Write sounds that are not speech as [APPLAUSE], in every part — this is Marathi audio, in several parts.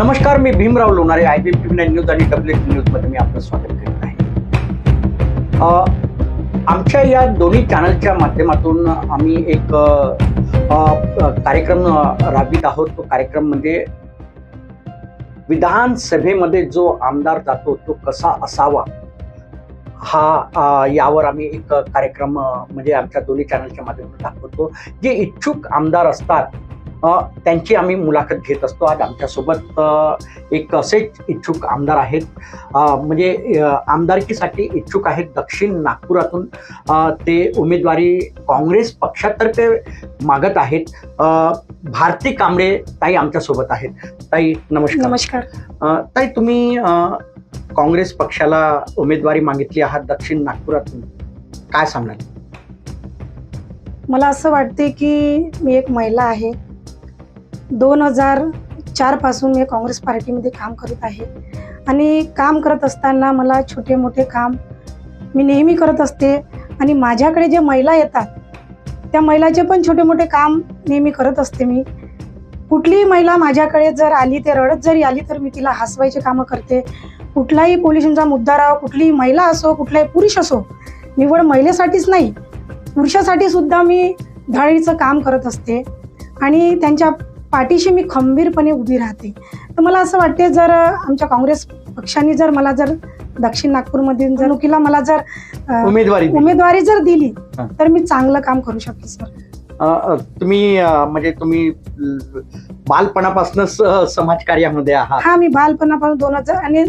नमस्कार मी Bhimrao Lonare I B P nine news आणि डब्ल्यू टी न्यूजमध्ये मी आपलं स्वागत करीत आहे. आमच्या या दोन्ही चॅनलच्या माध्यमातून आम्ही एक कार्यक्रम राबवित आहोत. तो कार्यक्रम म्हणजे विधानसभेमध्ये जो आमदार जातो तो कसा असावा हा यावर आम्ही एक कार्यक्रम म्हणजे आमच्या दोन्ही चॅनलच्या माध्यमातून दाखवतो. जे इच्छुक आमदार असतात त्यांची आम्ही मुलाखत घेत असतो. आज आमच्यासोबत एक असेच इच्छुक आमदार आहेत. म्हणजे आमदारकीसाठी इच्छुक आहेत दक्षिण नागपुरातून. ते उमेदवारी काँग्रेस पक्षातर्फे मागत आहेत. भारती कांबळे ताई आमच्यासोबत आहेत. ताई नमस्कार. नमस्कार. ताई तुम्ही काँग्रेस पक्षाला उमेदवारी मागितली आहात दक्षिण नागपुरातून. काय सांगाल? मला असं वाटते की मी एक महिला आहे. दोन हजार चारपासून मी काँग्रेस पार्टीमध्ये काम करत आहे. आणि काम करत असताना मला छोटे मोठे काम मी नेहमी करत असते. आणि माझ्याकडे जे महिला येतात त्या महिलाचे पण छोटे मोठे काम नेहमी करत असते मी. कुठलीही महिला माझ्याकडे जर आली ते रडत जरी आली तर मी तिला हसवायचे कामं करते. कुठलाही पोलिसांचा मुद्दा राहो कुठलीही महिला असो कुठलाही पुरुष असो निवड महिलेसाठीच नाही. पुरुषासाठी सुद्धा मी धाडीचं काम करत असते. आणि त्यांच्या पाठीशी मी खंबीरपणे उभी राहते तर मला असं वाटते जर आमच्या काँग्रेस पक्षाने जर मला जर दक्षिण नागपूरमध्ये जर नोकीला मला जर उमेदवारी. उमेदवारी जर दिली. तर मी चांगलं काम करू शकते सर तुम्ही म्हणजे तुम्ही बालपणापासूनच अ, समाजकार्यामध्ये आहात हा मी बालपणापासून दोन हजार आणि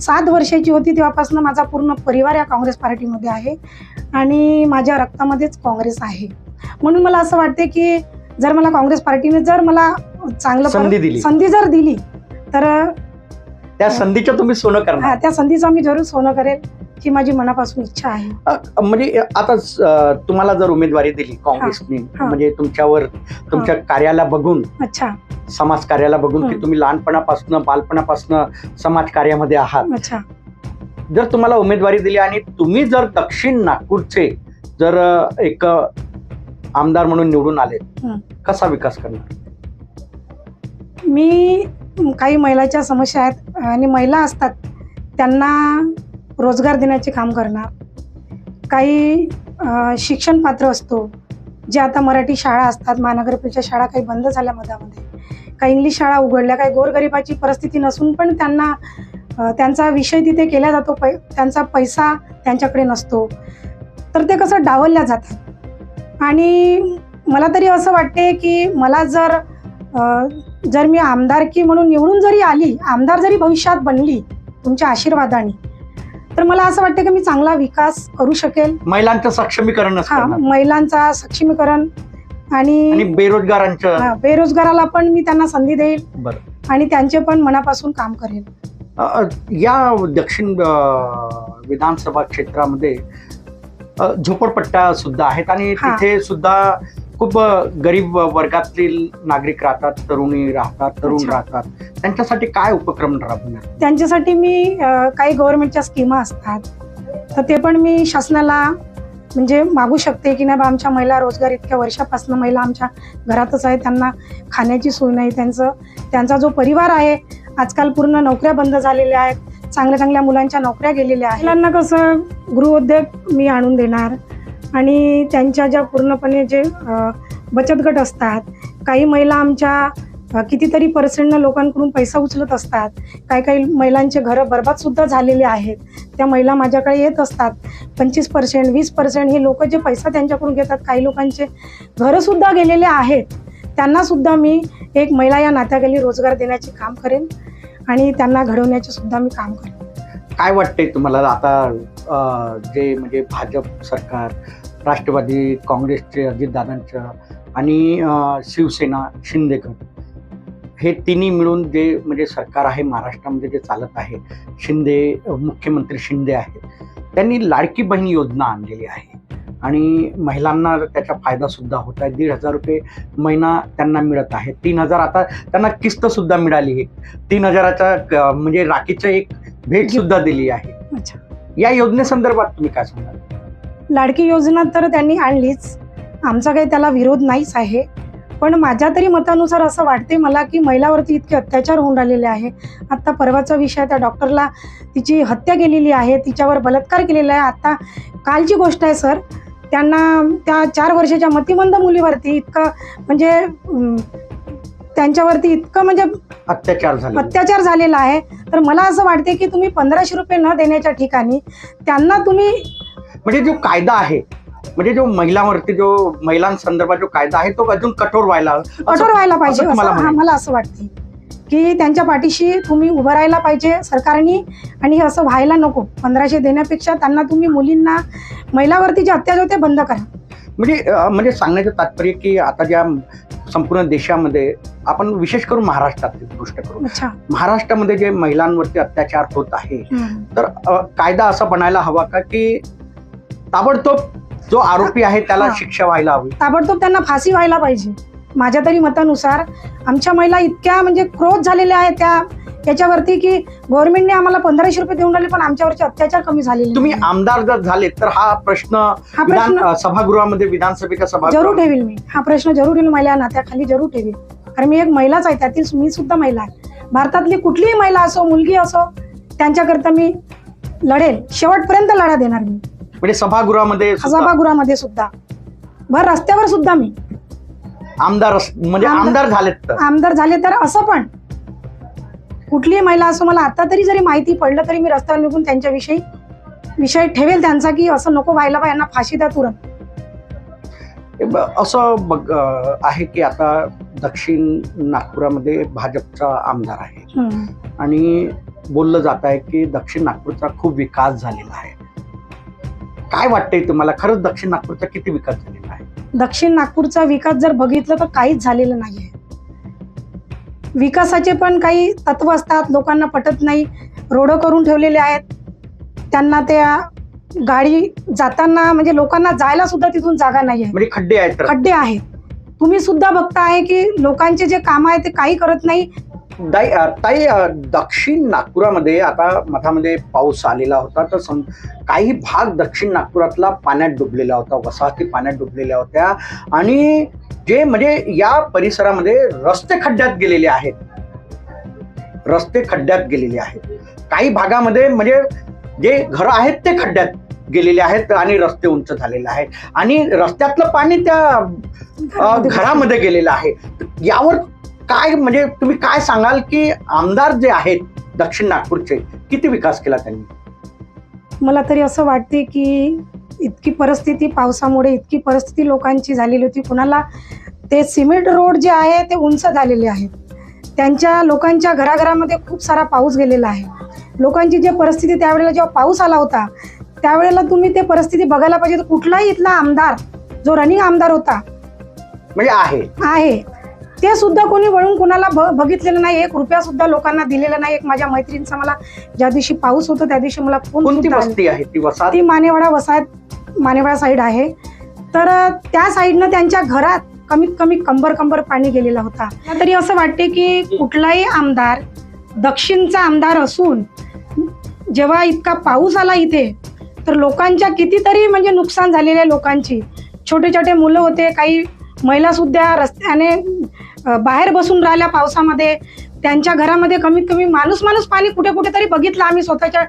सात वर्षाची होती तेव्हापासून माझा पूर्ण परिवार या काँग्रेस पार्टीमध्ये आहे आणि माझ्या रक्तामध्येच काँग्रेस आहे म्हणून मला असं वाटते की जर मला काँग्रेस पार्टीने जर मला चांगलं संधी दिली. संधी जर दिली तर त्या संधीचं तुम्ही सोनं करणार हा त्या संधीचा मी जरूर सोनं करेल ही माझी मनापासून इच्छा आहे म्हणजे आता तुम्हाला जर उमेदवारी दिली काँग्रेसने. म्हणजे तुमच्यावर तुमच्या कार्याला बघून अच्छा समाज कार्याला बघून की. तुम्ही लहानपणापासून बालपणापासून समाज कार्यामध्ये आहात अच्छा जर तुम्हाला उमेदवारी दिली आणि तुम्ही जर दक्षिण नागपूरचे जर एक आमदार म्हणून निवडून आले. कसा विकास करणार? मी काही महिलाच्या समस्या आहेत आणि महिला असतात त्यांना रोजगार देण्याचे काम करणार. काही अ, शिक्षण पात्र असतो. जे आता मराठी शाळा असतात महानगरपालिका शाळा काही बंद झाल्या मधामध्ये. काही इंग्लिश शाळा उघडल्या काही गोरगरिबाची परिस्थिती नसून पण त्यांना अ, त्यांचा विषय तिथे केला जातो पै त्यांचा पैसा त्यांच्याकडे नसतो. तर ते कसं डावलल्या जातात? आणि मला तरी असं वाटते की मला जर जर मी आमदारकी म्हणून निवडून जरी आली आमदार जरी भविष्यात बनली तुमच्या आशीर्वादाने तर मला असं वाटतं की मी चांगला विकास करू शकेल. महिलांचं सक्षमीकरणच हा महिलांचा सक्षमीकरण आणि आणि बेरोजगारांचं. हा, बेरोजगाराला पण मी त्यांना संधी देईल बरं. आणि त्यांचे पण मनापासून काम करेल. या दक्षिण विधानसभा क्षेत्रामध्ये अ, झोपडपट्ट्या सुद्धा आहेत आणि हा. तिथे सुद्धा खूप गरीब वर्गातील नागरिक राहतात तरुणी राहतात तरुण अच्छा. राहतात त्यांच्यासाठी काय उपक्रम राबवणार त्यांच्यासाठी मी अ, काही गव्हर्नमेंटच्या स्कीमा असतात तर ते पण मी शासनाला म्हणजे मागू शकते की नाही बा आमच्या महिला रोजगार इतक्या वर्षापासून महिला आमच्या घरातच आहे त्यांना खाण्याची सोय नाही त्यांचं त्यांचा जो परिवार आहे आजकाल पूर्ण नोकऱ्या बंद झालेल्या आहेत चांगल्या चांगल्या मुलांच्या नोकऱ्या गेलेल्या आहेत. मुलांना कसं गृहोद्योग मी आणून देणार आणि त्यांच्या ज्या पूर्णपणे जे बचत गट असतात काही महिला आमच्या कितीतरी पर्सेंटनं लोकांकडून पैसा उचलत असतात. काही काही महिलांचे घरं बरबादसुद्धा झालेले आहेत. त्या महिला माझ्याकडे येत असतात. पंचवीस पर्सेंट वीस पर्सेंट हे लोक जे पैसा त्यांच्याकडून घेतात काही लोकांचे घरंसुद्धा गेलेले आहेत. त्यांनासुद्धा मी एक महिला या नात्याखाली रोजगार देण्याचे काम करेन. आणि त्यांना घडवण्याचे सुद्धा मी काम करेन काय वाटतंय तुम्हाला? आता अ, जे म्हणजे भाजप सरकार राष्ट्रवादी काँग्रेसचे अजितदादांचं आणि अ, शिवसेना शिंदेकर हे तिन्ही मिळून जे म्हणजे सरकार आहे महाराष्ट्रामध्ये जे चालत आहे शिंदे मुख्यमंत्री शिंदे आहेत त्यांनी लाडकी बहीण योजना आणलेली आहे. आणि महिलांना त्याचा फायदा सुद्धा होत आहे. दीड हजार रुपये महिना त्यांना मिळत आहे. तीन हजार आता त्यांना किस्त सुद्धा मिळाली आहे. तीन हजाराचा म्हणजे राखीचं एक भेट सुद्धा दिली आहे. अच्छा. या योजनेसंदर्भात तुम्ही काय सांगाल? लाडकी योजना तर त्यांनी आणलीच. आमचा काही त्याला विरोध नाहीच आहे. पण माझ्या तरी मतानुसार असं वाटते मला की महिलावरती इतके अत्याचार होऊन राहिलेले आहे. आत्ता परवाचा विषय त्या डॉक्टरला तिची हत्या केलेली आहे. तिच्यावर बलात्कार केलेला आहे. आता कालची गोष्ट आहे सर. त्यांना त्या चार वर्षाच्या मतिमंद मुलीवरती इतकं म्हणजे त्यांच्यावरती इतकं म्हणजे अत्याचार झाले अत्याचार झालेला आहे. तर मला असं वाटते की तुम्ही पंधराशे रुपये न देण्याच्या ठिकाणी त्यांना तुम्ही म्हणजे जो कायदा आहे म्हणजे जो महिलांवरती जो महिलांसंदर्भात जो कायदा आहे तो अजून कठोर व्हायला कठोर व्हायला पाहिजे. मला असं वाटते. की त्यांच्या पाठीशी तुम्ही उभं राहायला पाहिजे सरकारने आणि हे असं व्हायला नको. पंधराशे देण्यापेक्षा त्यांना तुम्ही मुलींना महिलावरती जे अत्याचार होते बंद करा. म्हणजे अं, म्हणजे सांगण्याचं तात्पर्य की आता ज्या संपूर्ण देशामध्ये आपण विशेष करून महाराष्ट्रात गोष्ट करू. अच्छा. महाराष्ट्रामध्ये जे महिलांवरती अत्याचार होत आहे हम्म. तर अ, कायदा असा बनायला हवा का की ताबडतोब जो आरोपी आहे त्याला हा. शिक्षा व्हायला हवी? ताबडतोब त्यांना फाशी व्हायला पाहिजे. माझ्या तरी मतानुसार आमच्या महिला इतक्या म्हणजे क्रोध झालेल्या आहेत त्या याच्यावरती की गव्हर्नमेंटने आम्हाला पंधराशे रुपये देऊन राहिले पण आमच्यावरचे अत्याचार कमी झालेले तुम्ही. आमदार जर झाले तर हा प्रश्न हा प्रश्न सभागृहामध्ये विधानसभेच्या जरूर सभागृहात ठेवील मी. हा प्रश्न जरूर येईल महिला नात्याखाली जरूर ठेवील. कारण मी एक महिलाच आहे त्यातील मी सुद्धा महिला आहे. भारतातली कुठलीही महिला असो मुलगी असो त्यांच्याकरता मी लढेल. शेवटपर्यंत लढा देणार मी. म्हणजे सभागृहामध्ये सभागृहामध्ये सुद्धा. भर रस्त्यावर सुद्धा मी. आमदार अस- म्हणजे आमदार- आमदार झालेत तर. आमदार झाले तर असं पण. कुठलीही महिला असो मला आता तरी जरी माहिती पडलं तरी मी रस्त्यावर निघून त्यांच्याविषयी विषय ठेवेल त्यांचा की असं नको व्हायला पाहिजे यांना फाशी द्या तुरंत. हे ब- असं बघ अ, आहे की आता दक्षिण नागपुरामध्ये भाजपचा आमदार आहे. हम्म. आणि बोललं जात आहे की दक्षिण नागपूरचा खूप विकास झालेला आहे. काय वाटतंय तुम्हाला? खरंच दक्षिण नागपूरचा किती विकास झालेला दक्षिण नागपूरचा विकास जर बघितलं तर काहीच झालेलं नाहीये. विकासाचे पण काही तत्व असतात लोकांना पटत नाही. रोड करून ठेवलेले आहेत. त्यांना त्या गाडी जाताना म्हणजे लोकांना जायला सुद्धा तिथून जागा नाही आहे म्हणजे खड्डे आहेत खड्डे आहेत. तुम्ही सुद्धा बघताय की लोकांचे जे काम आहे ते काही करत नाही. दाई ताई दक्षिण नागपुरामध्ये आता मठामध्ये पाऊस आलेला होता तर सम काही भाग दक्षिण नागपुरातला पाण्यात डुबलेला होता वसाहती पाण्यात डुबलेल्या होत्या. आणि जे म्हणजे या परिसरामध्ये रस्ते खड्ड्यात गेलेले आहेत. रस्ते खड्ड्यात गेलेले आहेत. काही भागामध्ये म्हणजे जे घरं आहेत ते खड्ड्यात गेलेले आहेत आणि रस्ते उंच झालेले आहेत. आणि रस्त्यातलं पाणी त्या घरामध्ये गेलेलं आहे. यावर काय म्हणजे तुम्ही काय सांगाल की आमदार जे आहेत दक्षिण नागपूरचे किती विकास केला त्यांनी? मला तरी असं वाटते की इतकी परिस्थिती पावसामुळे इतकी परिस्थिती लोकांची झालेली होती. कुणाला ते सिमेंट रोड जे आहे ते उंच झालेले आहेत. त्यांच्या लोकांच्या घराघरामध्ये खूप सारा पाऊस गेलेला आहे. लोकांची जे परिस्थिती त्यावेळेला जेव्हा पाऊस आला होता त्यावेळेला तुम्ही ते परिस्थिती बघायला पाहिजे. कुठलाही इथला आमदार जो रनिंग आमदार होता म्हणजे आहे. आहे. ते सुद्धा कोणी वळून कुणाला बघितलेलं नाही. एक रुपया सुद्धा लोकांना दिलेला नाही. एक माझ्या मैत्रिणीचा मला ज्या दिवशी पाऊस होतो त्या दिवशी मला फोन कोणती. वस्ती आहे ती वसाहत? ती मानेवाडा वसाहत मानेवाडा साईड आहे. तर त्या साईडनं त्यांच्या घरात कमीत कमी कंबर कंबर पाणी गेलेला होता. मला तरी असं वाटते की कुठलाही आमदार दक्षिणचा आमदार असून जेव्हा इतका पाऊस आला इथे तर लोकांच्या कितीतरी म्हणजे नुकसान झालेल्या लोकांची. छोटे छोटे मुलं होते काही महिला सुद्धा रस्त्याने बाहेर बसून राहिल्या पावसामध्ये त्यांच्या घरामध्ये कमीत कमी माणूस माणूस पाणी कुठे कुठे तरी बघितलं आम्ही स्वतःच्या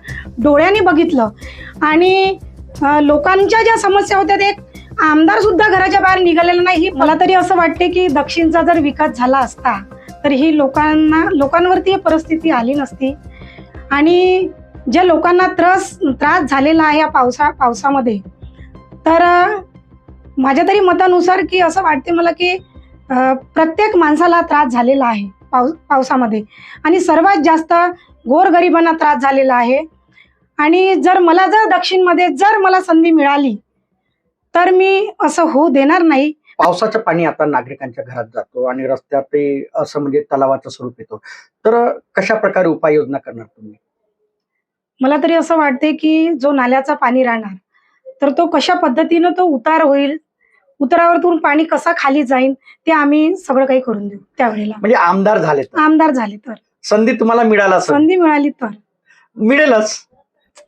डोळ्यांनी बघितलं. आणि लोकांच्या ज्या समस्या होत्या ते आमदार सुद्धा घराच्या बाहेर निघालेला नाही. ही मला तरी असं वाटते की दक्षिणचा जर विकास झाला असता तर ही लोकांना लोकांवरती ही परिस्थिती आली नसती. आणि ज्या लोकांना त्रास त्रास झालेला आहे या पावसा पावसामध्ये तर माझ्या तरी मतानुसार की असं वाटते मला की प्रत्येक माणसाला त्रास झालेला आहे पाऊस पावसामध्ये. आणि सर्वात जास्त गोरगरिबांना त्रास झालेला आहे. आणि जर मला जर दक्षिणमध्ये जर मला संधी मिळाली तर मी असं होऊ देणार नाही. पावसाचं पाणी आता नागरिकांच्या घरात जातो आणि रस्त्यात ते असं म्हणजे तलावाचं स्वरूप येतो. तर कशा प्रकारे उपाययोजना करणार तुम्ही? मला तरी असं वाटते की जो नाल्याचा पाणी राहणार तर तो कशा पद्धतीनं तो उतार होईल उतारावरतून पाणी कसा खाली जाईल ते आम्ही सगळं काही करून देऊ त्यावेळेला. म्हणजे आमदार झाले तर? आमदार झाले तर. संधी तुम्हाला मिळाला असेल? संधी मिळाली तर. मिळेलच.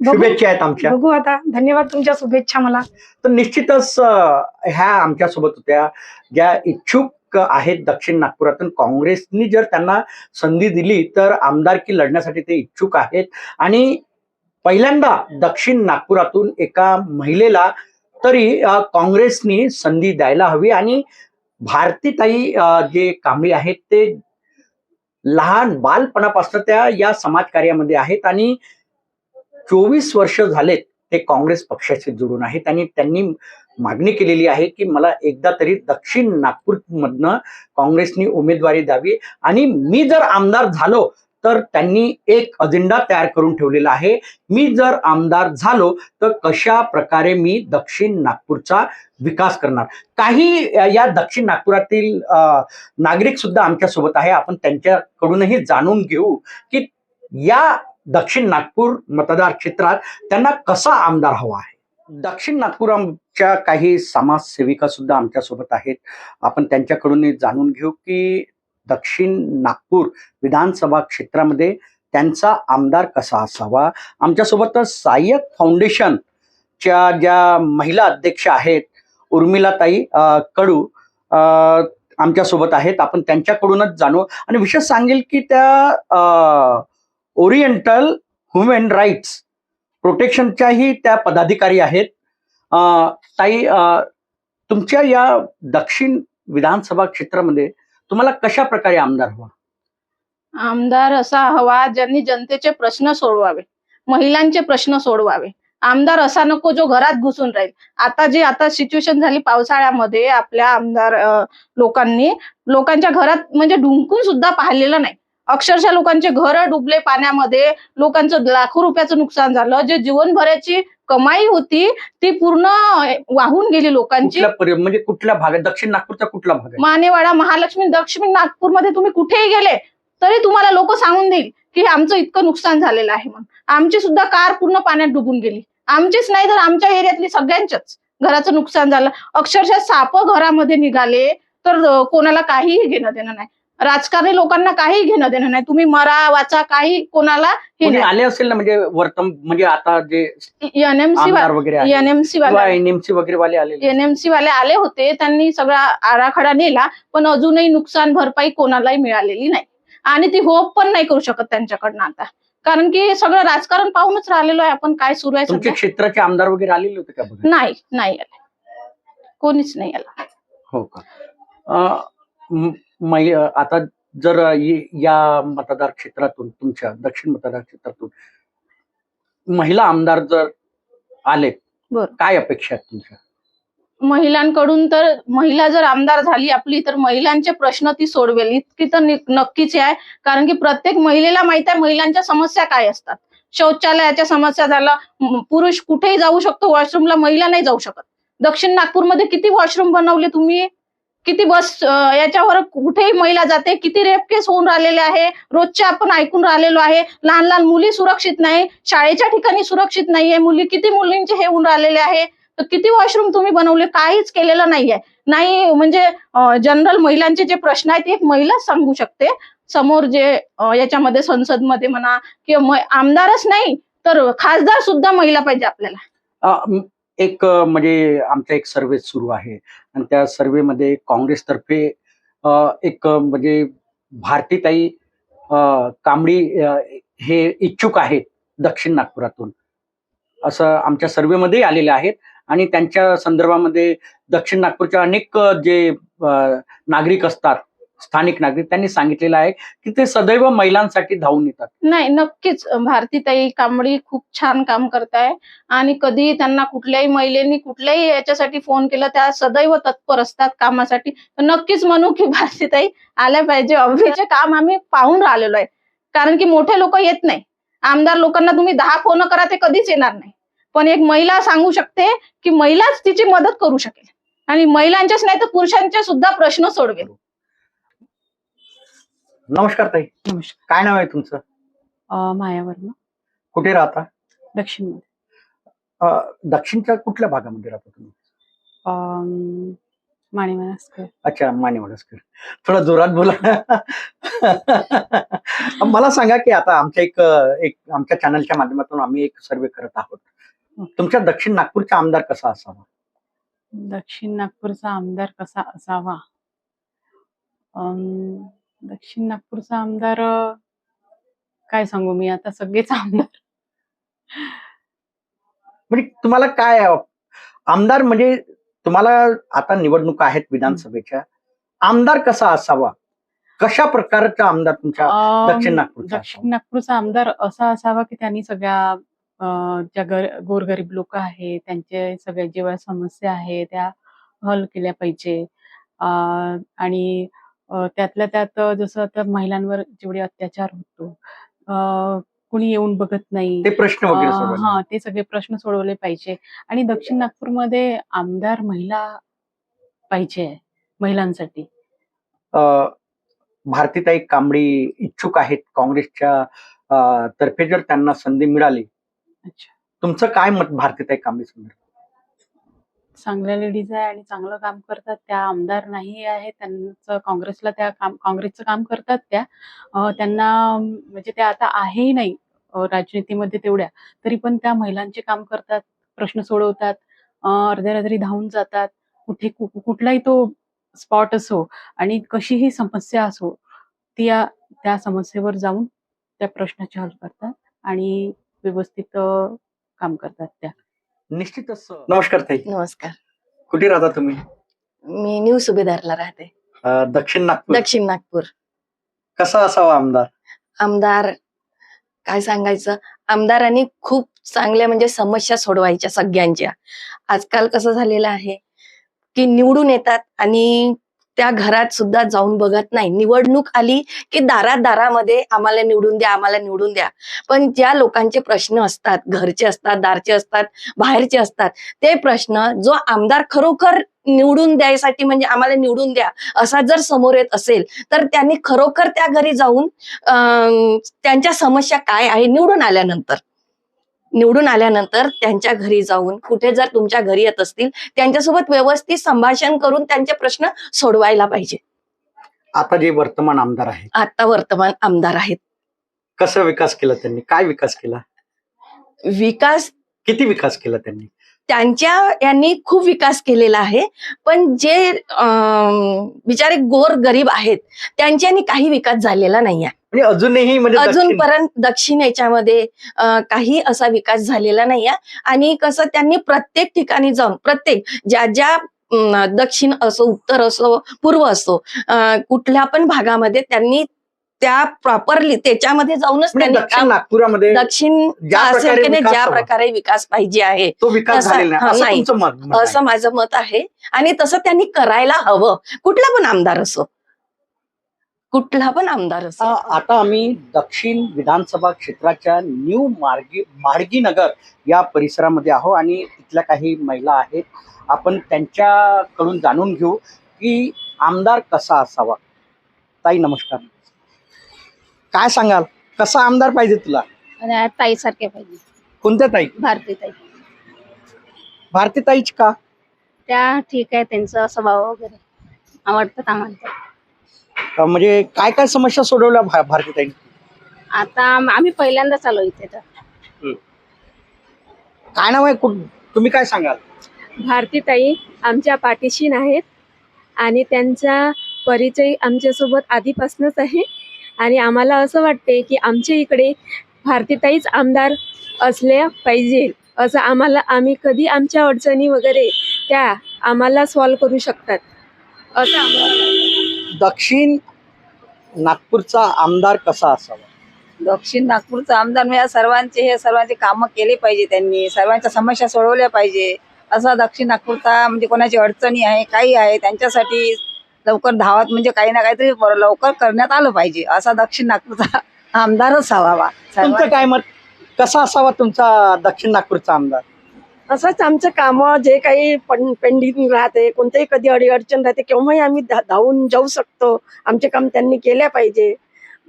बघू. शुभेच्छा आहेत आमच्या. बघू आता. धन्यवाद तुमच्या शुभेच्छा मला. तर निश्चितच अं, ह्या आमच्यासोबत होत्या. ज्या इच्छुक आहेत दक्षिण नागपुरातून काँग्रेसनी जर त्यांना संधी दिली तर आमदारकी लढण्यासाठी ते इच्छुक आहेत. आणि पहिल्यांदा दक्षिण नागपुरातून एका महिलेला तरी काँग्रेसनी संधी द्यायला हवी आणि भारतीताई जे कांबळी आहेत ते लहान बालपणापासून त्या या समाजकार्यामध्ये आहेत आणि चोवीस वर्ष झालेत ते काँग्रेस पक्षाशी जुळून आहेत आणि त्यांनी मागणी केलेली आहे की मला एकदा तरी दक्षिण नागपूरमधनं काँग्रेसनी उमेदवारी द्यावी आणि मी जर आमदार झालो तर त्यांनी एक अजेंडा तयार करून ठेवलेला आहे. मी जर आमदार झालो तर कशा प्रकारे मी दक्षिण नागपूरचा विकास करणार? काही या दक्षिण नागपुरातील नागरिक सुद्धा आमच्यासोबत आहे. आपण त्यांच्याकडूनही जाणून घेऊ की या दक्षिण नागपूर मतदार क्षेत्रात त्यांना कसा आमदार हवा आहे? दक्षिण नागपूरच्या काही समाजसेविका सुद्धा आमच्यासोबत आहेत. आपण त्यांच्याकडून जाणून घेऊ की दक्षिण नागपूर विधानसभा क्षेत्रामध्ये त्यांचा आमदार कसा असावा? आमच्यासोबत सहाय्यक फाउंडेशनच्या ज्या महिला अध्यक्ष आहेत उर्मिलाताई कडू आमच्यासोबत आहेत. आपण त्यांच्याकडूनच जाणू. आणि विशेष सांगेल की त्या ओरिएंटल ह्युमन राईट्स प्रोटेक्शनच्याही त्या पदाधिकारी आहेत. ताई तुमच्या या दक्षिण विधानसभा क्षेत्रामध्ये तुम्हाला कशा प्रकारे आमदार हवा? आमदार असा हवा ज्यांनी जनतेचे प्रश्न सोडवावे महिलांचे प्रश्न सोडवावे. आमदार असा नको जो घरात घुसून राहील. आता जी आता सिच्युएशन झाली पावसाळ्यामध्ये आपल्या आमदार लोकांनी लोकांच्या घरात म्हणजे ढुंकून सुद्धा पाहिलेलं नाही. अक्षरशः लोकांचे घर डुबले पाण्यामध्ये. लोकांचं लाखो रुपयाचं नुकसान झालं. जे जीवनभराची कमाई होती ती पूर्ण वाहून गेली लोकांची. म्हणजे कुठल्या भागात? दक्षिण नागपूरचा कुठला भाग मानेवाडा महालक्ष्मी दक्षिण नागपूरमध्ये तुम्ही कुठेही गेले तरी तुम्हाला लोक सांगून देईल की आमचं इतकं नुकसान झालेलं आहे म्हणून. आमची सुद्धा कार पूर्ण पाण्यात डुबून गेली. आमचीच नाही तर आमच्या एरियातली सगळ्यांच्याच घराचं नुकसान झालं. अक्षरशः साप घरामध्ये निघाले तर कोणाला काहीही घेणं देणं नाही. राजकारणी लोकांना काही घेणं देणं नाही. तुम्ही मरा वाचा काही कोणाला हे कोणी नाही. आले असेल ना म्हणजे वर्तम म्हणजे आता जे एनएमसी आमदार वगैरे एनएमसी किंवा वाले. एनएमसी वगैरे वाले आलेले. एनएमसी वाले आले होते त्यांनी सगळा आराखडा नेला पण अजूनही नुकसान भरपाई कोणालाही मिळालेली नाही. आणि ती होप पण नाही करू शकत त्यांच्याकडनं आता. कारण की सगळं राजकारण पाहूनच राहिलेलो आहे आपण काय सुरू आहे तुमच्या सध्या क्षेत्राचे आमदार वगैरे आलेले होते का बघा? नाही नाही आले. कोणीच नाही आला. हो का? अं, म- मै- आता जर या मतदार क्षेत्रातून तुमच्या दक्षिण मतदार क्षेत्रातून महिला आमदार जर आले. काय अपेक्षा आहेत तुमच्या? महिलांकडून तर महिला जर आमदार झाली आपली तर महिलांचे प्रश्न ती सोडवेल. इतकी तर नक्कीच आहे. कारण की प्रत्येक महिलेला माहीत आहे महिलांच्या समस्या काय असतात. शौचालयाच्या समस्या झालं पुरुष कुठेही जाऊ शकतो वॉशरूमला महिला नाही जाऊ शकत. दक्षिण नागपूरमध्ये किती वॉशरूम बनवले तुम्ही? किती बस याच्यावर कुठेही महिला जाते किती रेप केस होऊन राहिलेले आहे रोजचे आपण ऐकून राहिलेलो आहे लहान लहान मुली सुरक्षित नाही शाळेच्या ठिकाणी सुरक्षित नाहीये मुली किती मुलींचे हे होऊन राहिलेले आहे तर किती वॉशरूम तुम्ही बनवले काहीच केलेलं नाहीये. नाही म्हणजे जनरल महिलांचे जे प्रश्न आहेत ते एक महिलाच सांगू शकते. समोर जे याच्यामध्ये संसदमध्ये म्हणा किंवा आमदारच नाही तर खासदार सुद्धा महिला पाहिजे आपल्याला. एक म्हणजे आमचा एक सर्वे सुरू आहे. आणि त्या सर्वेमध्ये काँग्रेसतर्फे एक म्हणजे भारतीताई कांबळी हे इच्छुक आहेत दक्षिण नागपुरातून. असं आमच्या सर्वेमध्ये आलेले आहेत आणि त्यांच्या संदर्भामध्ये दक्षिण नागपूरच्या अनेक जे नागरिक असतात स्थानिक नागरिक त्यांनी सांगितलेलं आहे की ते सदैव महिलांसाठी धावून येतात. नाही नक्कीच. भारतीताई कांबळी खूप छान काम करताय आणि कधी त्यांना कुठल्याही महिलेनी कुठल्याही याच्यासाठी फोन केला त्या सदैव तत्पर असतात कामासाठी. तर नक्कीच म्हणू की [LAUGHS] भारतीताई आल्या पाहिजे. अभिचे काम आम्ही पाहून राहिलेलो आहे. कारण की मोठे लोक येत नाही. आमदार लोकांना तुम्ही दहा फोन करा ते कधीच येणार नाही. पण एक महिला सांगू शकते की महिलाच तिची मदत करू शकेल. आणि महिलांच्याच नाही तर पुरुषांचे सुद्धा प्रश्न सोडवेल. नमस्कार ताई. नमस्कार. काय नाव आहे तुमचं? अ, माया वर्मा. कुठे राहता? दक्षिण अं, दक्षिणच्या कुठल्या भागामध्ये राहता तुम्ही? अच्छा मानेवाडसकर थोडा जोरात बोला. [LAUGHS] मला सांगा की आता आमच्या एक एक आमच्या चॅनलच्या माध्यमातून आम्ही एक सर्वे करत आहोत. तुमच्या दक्षिण नागपूरचा आमदार कसा असावा? दक्षिण नागपूरचा आमदार कसा असावा? अं, दक्षिण नागपूरचा आमदार काय सांगू मी आता सगळेच [LAUGHS] आमदार. म्हणजे तुम्हाला काय आमदार म्हणजे तुम्हाला आता निवडणुका आहेत विधानसभेच्या. आमदार कसा असावा? कशा प्रकारचा आमदार तुमच्या दक्षिण नागपूरचा दक्षिण नागपूरचा आमदार असा असावा की त्यांनी सगळ्या ज्या गर- गोरगरीब लोक आहेत त्यांचे सगळ्या जेवढ्या समस्या आहेत त्या हल केल्या पाहिजे. आणि त्यातल्या त्यात जसं आता महिलांवर जेवढे अत्याचार होतो अं, कुणी येऊन बघत नाही. ते प्रश्न. हा ते सगळे प्रश्न सोडवले पाहिजे. आणि दक्षिण नागपूरमध्ये आमदार महिला पाहिजे महिलांसाठी. अं, भारतीताई कांबळी इच्छुक आहेत काँग्रेसच्या तर्फे जर त्यांना संधी मिळाली. अच्छा. तुमचं काय मत भारतीताई कांबळी संदर्भात चांगल्या लेडीज आहे आणि चांगलं काम करतात. त्या आमदार नाही आहे. त्यांचं काँग्रेसला त्या काम काँग्रेसचं काम करतात त्या. त्यांना म्हणजे त्या आता आहेही नाही राजनीतीमध्ये तेवढ्या. तरी पण त्या महिलांचे काम करतात प्रश्न सोडवतात अर्ध्या रात्री धावून जातात. कुठे कु- कुठलाही तो स्पॉट असो आणि कशीही समस्या असो ती त्या समस्येवर जाऊन त्या प्रश्नाचे हल करतात आणि व्यवस्थित काम करतात त्या. निश्चितच नमस्कार ताई. नमस्कार. कुठे राहता तुम्ही? मी न्यू सुभेदारला राहते. अं, दक्षिण नागपूर. दक्षिण नागपूर. कसा असावा आमदार? आमदार काय सांगायचं? आमदारांनी खूप चांगल्या म्हणजे समस्या सोडवायच्या सगळ्यांच्या. आजकाल कसं झालेलं आहे की निवडून येतात आणि त्या घरात सुद्धा जाऊन बघत नाही. निवडणूक आली की दारात दारामध्ये आम्हाला निवडून द्या आम्हाला निवडून द्या. पण ज्या लोकांचे प्रश्न असतात घरचे असतात दारचे असतात बाहेरचे असतात ते प्रश्न जो आमदार खरोखर निवडून द्यायसाठी म्हणजे आम्हाला निवडून द्या असा जर समोर येत असेल तर त्यांनी खरोखर त्या घरी जाऊन त्यांच्या समस्या काय आहे निवडून आल्यानंतर? निवडून आल्यानंतर त्यांच्या घरी जाऊन कुठे जर तुमच्या घरी येत असतील त्यांच्यासोबत व्यवस्थित संभाषण करून त्यांचे प्रश्न सोडवायला पाहिजे. आता जे वर्तमान आमदार आहेत. आता वर्तमान आमदार आहेत. कसा विकास केला त्यांनी? काय विकास केला? विकास किती विकास केला त्यांनी? त्यांच्या यांनी खूप विकास केलेला आहे. पण जे बिचारे गोर गरीब आहेत त्यांच्यानी काही विकास झालेला नाही आहे अजूनही म्हणजे अजूनपर्यंत दक्षिण याच्यामध्ये काही असा विकास झालेला नाहीये. आणि कसं त्यांनी प्रत्येक ठिकाणी जाऊन प्रत्येक ज्या ज्या दक्षिण असो उत्तर असो पूर्व असो कुठल्या पण भागामध्ये त्यांनी त्या प्रॉपरली त्याच्यामध्ये जाऊनच म्हणजे त्यांनी नागपुरामध्ये दक्षिण ज्या प्रकारे विकास पाहिजे आहे. तो विकास तसा- झालेला नाही. असं माझं मत आहे. आणि तसं त्यांनी करायला हवं. कुठला पण आमदार असो. कुठला पण आमदार असो. आता आम्ही दक्षिण विधानसभा क्षेत्राच्या न्यू मार्गी मार्गी नगर या परिसरामध्ये आहो आणि तिथल्या काही महिला आहेत. आपण त्यांच्याकडून जाणून घेऊ की आमदार कसा असावा. ताई नमस्कार. काय सांगाल? कसा आमदार पाहिजे तुला? आणि ताई सारखे पाहिजे. कोणत्या ताई? भारती ताई. भारती ताईच का? त्या ठीक आहे त्यांचा स्वभाव वगैरे आवडतात आम्हाला. अ, म्हणजे काय काय समस्या सोडवल्या भा- भारती ताई आता आम- आम्ही पहिल्यांदाच आलो इथे तर. काय नाव आहे? कुठ- तुम्ही काय सांगाल? भारतीताई आमच्या पाठीशी आहेत आणि त्यांचा परिचय आमच्यासोबत आधीपासूनच आहे. आणि आम्हाला असं वाटते की आमच्या इकडे भारतीताईच आमदार असल्या पाहिजे असं आम्हाला आम्ही कधी आमच्या अडचणी वगैरे त्या आम्हाला सॉल्व्ह करू शकतात. असं आम्हाला. दक्षिण नागपूरचा आमदार कसा असावा? दक्षिण नागपूरचा आमदार म्हणजे सर्वांचे हे सर्वांचे कामं केले पाहिजे त्यांनी सर्वांच्या समस्या सोडवल्या पाहिजे. असा दक्षिण नागपूरचा म्हणजे कोणाची अडचणी आहे काही आहे त्यांच्यासाठी लवकर धावत म्हणजे काही ना काहीतरी बर- लवकर करण्यात आलं पाहिजे. असा दक्षिण नागपूरचा [LAUGHS] आमदारच हवा तुमचं काय मत? कसा असावा तुमचा दक्षिण नागपूरचा आमदार? असंच आमचं कामं जे काही पेंडिंग राहते कोणतेही कधी अडीअडचण राहते केव्हाही आम्ही धावून जाऊ शकतो. आमचे काम त्यांनी केल्या पाहिजे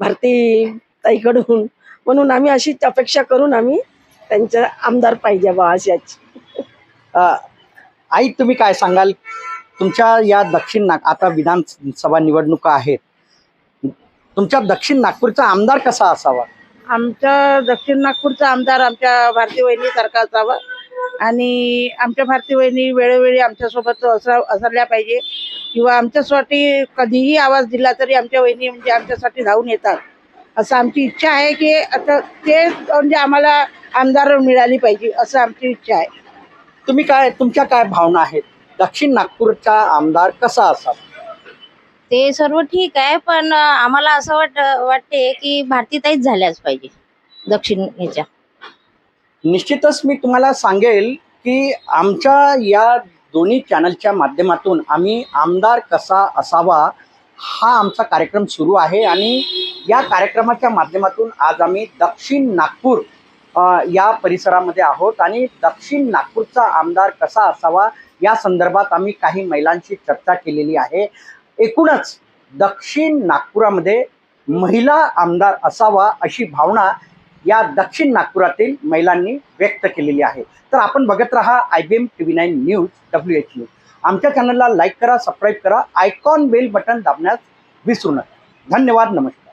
भारती ताईकडून. म्हणून आम्ही अशीच अपेक्षा करून आम्ही त्यांचा आमदार पाहिजे बा अशाच अ, आई तुम्ही काय सांगाल? तुमच्या या दक्षिण नाग आता विधानसभा निवडणुका आहेत. तुमच्या दक्षिण नागपूरचा आमदार कसा असावा? आमच्या दक्षिण नागपूरचा आमदार आमच्या भारती वहिनी सारखा असावा. आणि आमच्या भारती बहिणी वेळोवेळी आमच्यासोबत असं असल्या पाहिजे. किंवा आमच्यासाठी कधीही आवाज दिला तरी आमच्या बहिणी म्हणजे आमच्यासाठी धावून येतात. असं आमची इच्छा आहे की आता ते म्हणजे आम्हाला आमदार मिळाली पाहिजे असं आमची इच्छा आहे. तुम्ही काय तुमच्या काय भावना आहेत? दक्षिण नागपूरचा आमदार कसा असावा? ते सर्व ठीक आहे पण आम्हाला असं वाट वाटते की भारतीताईच झाल्याच पाहिजे दक्षिण ह्याच्या. निश्चितच मी तुम्हाला सांगेल की आमच्या या दोन्ही चॅनलच्या माध्यमातून आम्ही आमदार कसा असावा हा आमचा कार्यक्रम सुरू आहे आणि या कार्यक्रमाच्या माध्यमातून आज आम्ही दक्षिण नागपूर या परिसरामध्ये आहोत आणि दक्षिण नागपूरचा आमदार कसा असावा या संदर्भात आम्ही काही महिलांशी चर्चा केलेली आहे. एकूणच दक्षिण नागपुरामध्ये महिला आमदार असावा अशी भावना या दक्षिण नागपुरातील महिलांनी व्यक्त केलेली आहे. तर आपण बघत राहा I B M T V nine news W H news. आमच्या चॅनलला लाईक करा सबस्क्राईब करा आयकॉन बेल बटन दाबण्यास विसरू नका. धन्यवाद नमस्कार.